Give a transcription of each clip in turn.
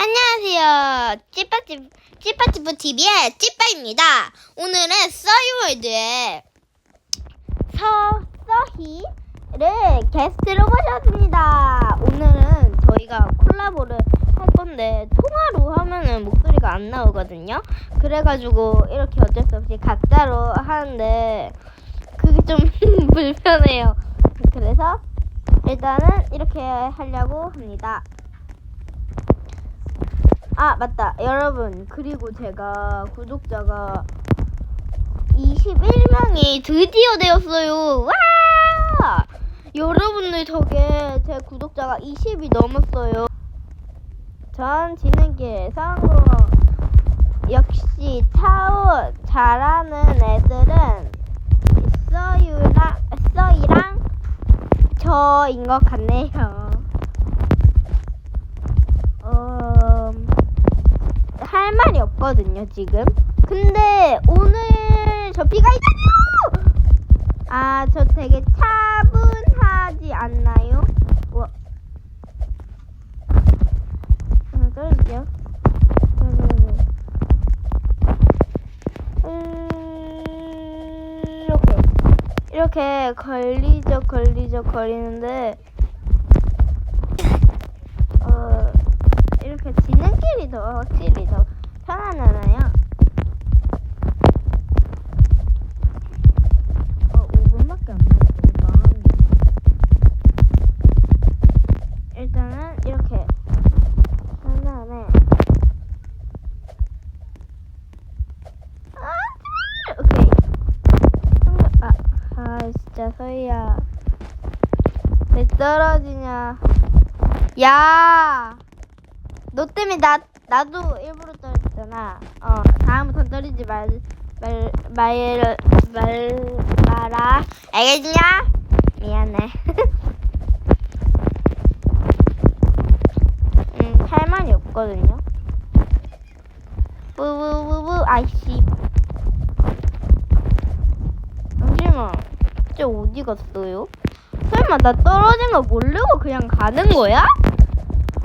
안녕하세요. 찌빠찌, 찌빠찌뿌 TV의 찌빠입니다. 오늘은 써이월드의 서, 서희를 게스트로 모셨습니다. 오늘은 저희가 콜라보를 할 건데, 통화로 하면은 목소리가 안 나오거든요. 그래가지고 이렇게 어쩔 수 없이 각자로 하는데, 그게 좀 불편해요. 그래서 일단은 이렇게 하려고 합니다. 아 맞다. 여러분 그리고 제가 구독자가 21명이 드디어 되었어요. 와! 여러분들 덕에 제 구독자가 20이 넘었어요. 전 지능길 성공 역시 타오 잘하는 애들은 써유랑 써이랑 저인 것 같네요 할 말이 없거든요, 지금. 근데 오늘 저 비가 있잖아요! 아, 저 되게 차분하지 않나요? 와. 음, 떨어지죠? 음, 이렇게. 이렇게 걸리적, 걸리적 거리는데, 지는길이 더 확실히 더 편안하나요? 어, 5분밖에 안 남았어. 일단은 이렇게 한 다음에 아! 오케이. 한 아, 아, 진짜 서희야. 왜 떨어지냐? 야! 너 때문에 나 나도 일부러 떨어졌잖아. 어 다음부터 떨어지지 말말 말말 마라. 알겠냐? 미안해. 음, 할 말이 없거든요. 뿌뿌뿌뿌 아이씨. 잠시만. 쟤 어디 갔어요? 설마 나 떨어진 거 모르고 그냥 가는 거야?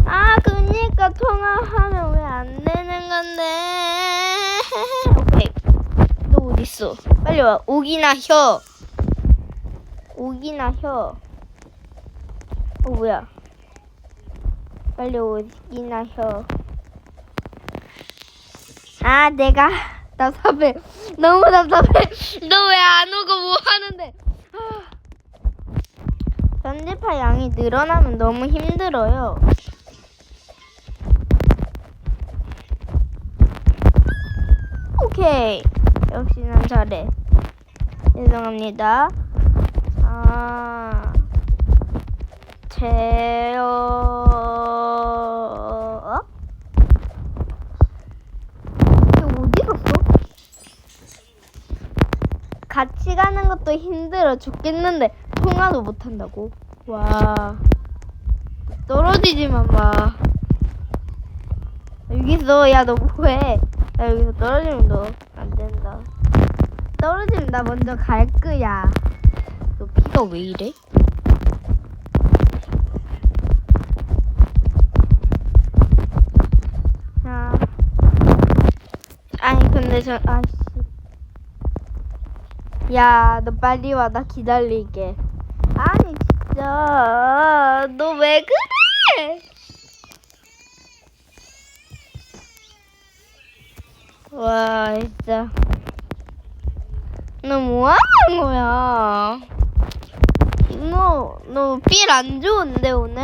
아, 그 니까 통화하면 왜 안 되는 건데? 오케이. 너 어딨어? 빨리 와. 오기나 혀. 오기나 혀. 어, 뭐야? 빨리 오기나 혀. 아, 내가 답답해. 너무 답답해. 너 왜 안 오고 뭐 하는데? 아. 편집할 양이 늘어나면 너무 힘들어요. 오케이. 역시 난 잘해. 죄송합니다. 아, 제어, 어? 같이 가는 것도 힘들어 죽겠는데 통화도 못 한다고. 와, 떨어지지만 마. 여기 있어. 야, 너 뭐해? 나 여기서 떨어지면 너 안 된다. 떨어지면 나 먼저 갈 거야. 너 피가 왜 이래? 자. 아니, 근데 저, 아씨. 야, 너 빨리 와. 나 기다릴게. 아니, 진짜. 너 왜 그래? 와, 진짜. 너 뭐 하는 거야? 너, 너필안 좋은데, 오늘?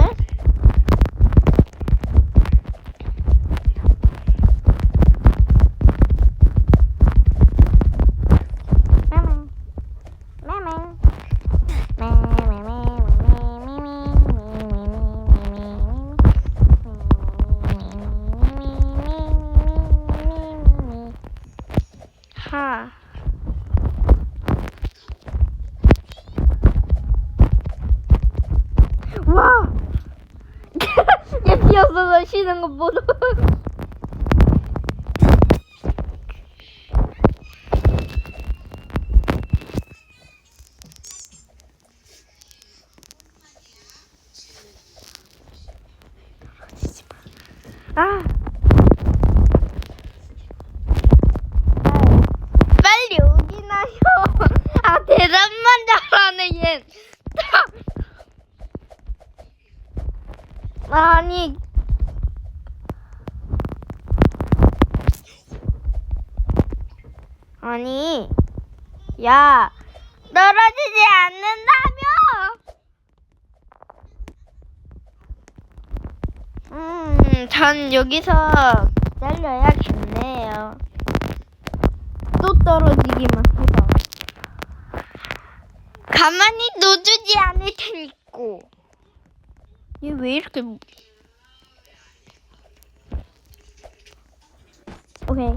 얘 비었어서 쉬는 거 보소. 아니, 야, 떨어지지 않는다며! 음, 전 여기서 기다려야겠네요. 또 떨어지기만 해봐. 가만히 놔두지 않을 테니까. 얘 왜 이렇게. 오케이.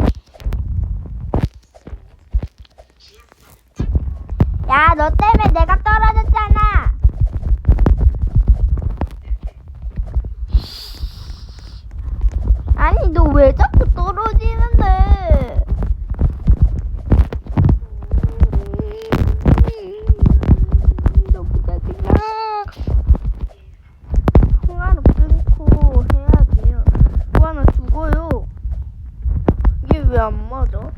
야, 너 때문에 내가 떨어졌잖아. 아니, 너 왜 자꾸 떨어지는데? 너무 짜증나. 통화를 끊고 해야 돼요. 뭐 하나 죽어요. 이게 왜 안 맞아?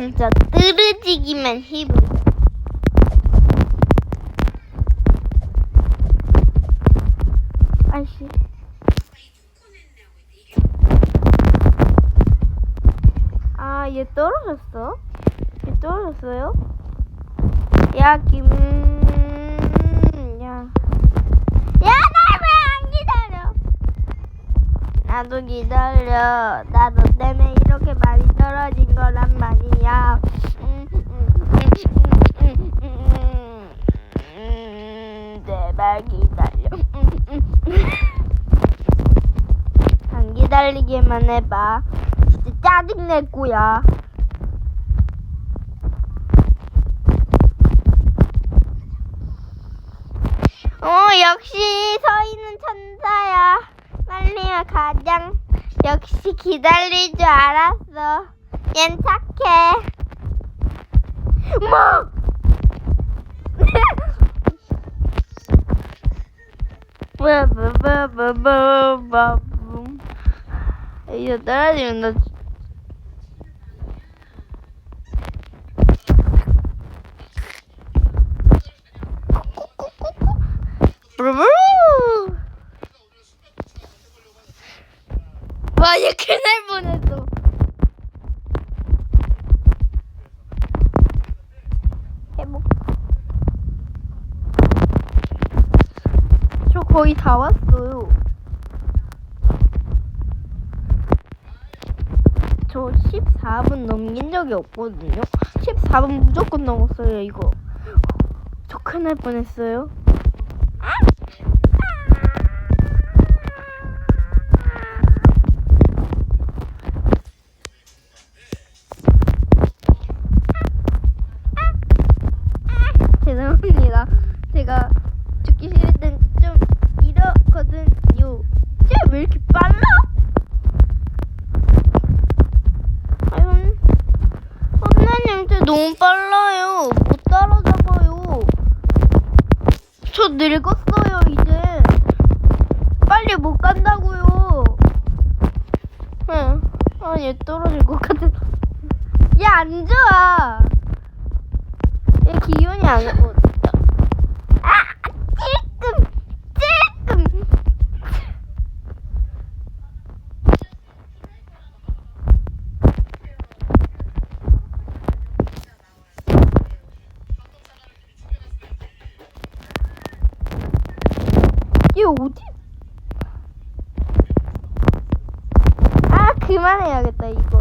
진짜 뜨르지기만 해보. 아이씨. 아, 얘 떨어졌어? 얘 떨어졌어요? 야, 김, 야. 야, 나 왜 안 기다려? 나도 기다려. 나도 때문에 이렇게 많이 떨어진 거란 말이야. 음, 음, 음, 음, 음, 음, 제발 기다려. 음, 음, 음. 안 기다리게만 해봐. 진짜 짜증낼 거야. 어, 역시 서희는 천사야. 빨리야 가장 역시 기다릴 줄 알았어. 얜 착해. 뭐? 뭐뭐뭐뭐뭐 이거 떨어지면 나 큰일 날 뻔했어. 해복. 저 거의 다 왔어요. 저 14분 넘긴 적이 없거든요. 14분 무조건 넘었어요, 이거. 저 큰일 날 뻔했어요. 죄송합니다. 제가 죽기 싫을 땐 좀 이러거든요. 쟤왜 이렇게 빨라? 아유, 선생님 쟤 너무 빨라요. 못 따라잡아요. 저 늙었어요 이제. 빨리 못 간다고요. 응. 아, 얘 떨어질 것 같아. 얘안 좋아. 얘 기운이 안 오. 어디? 아, 그만해야겠다 이거.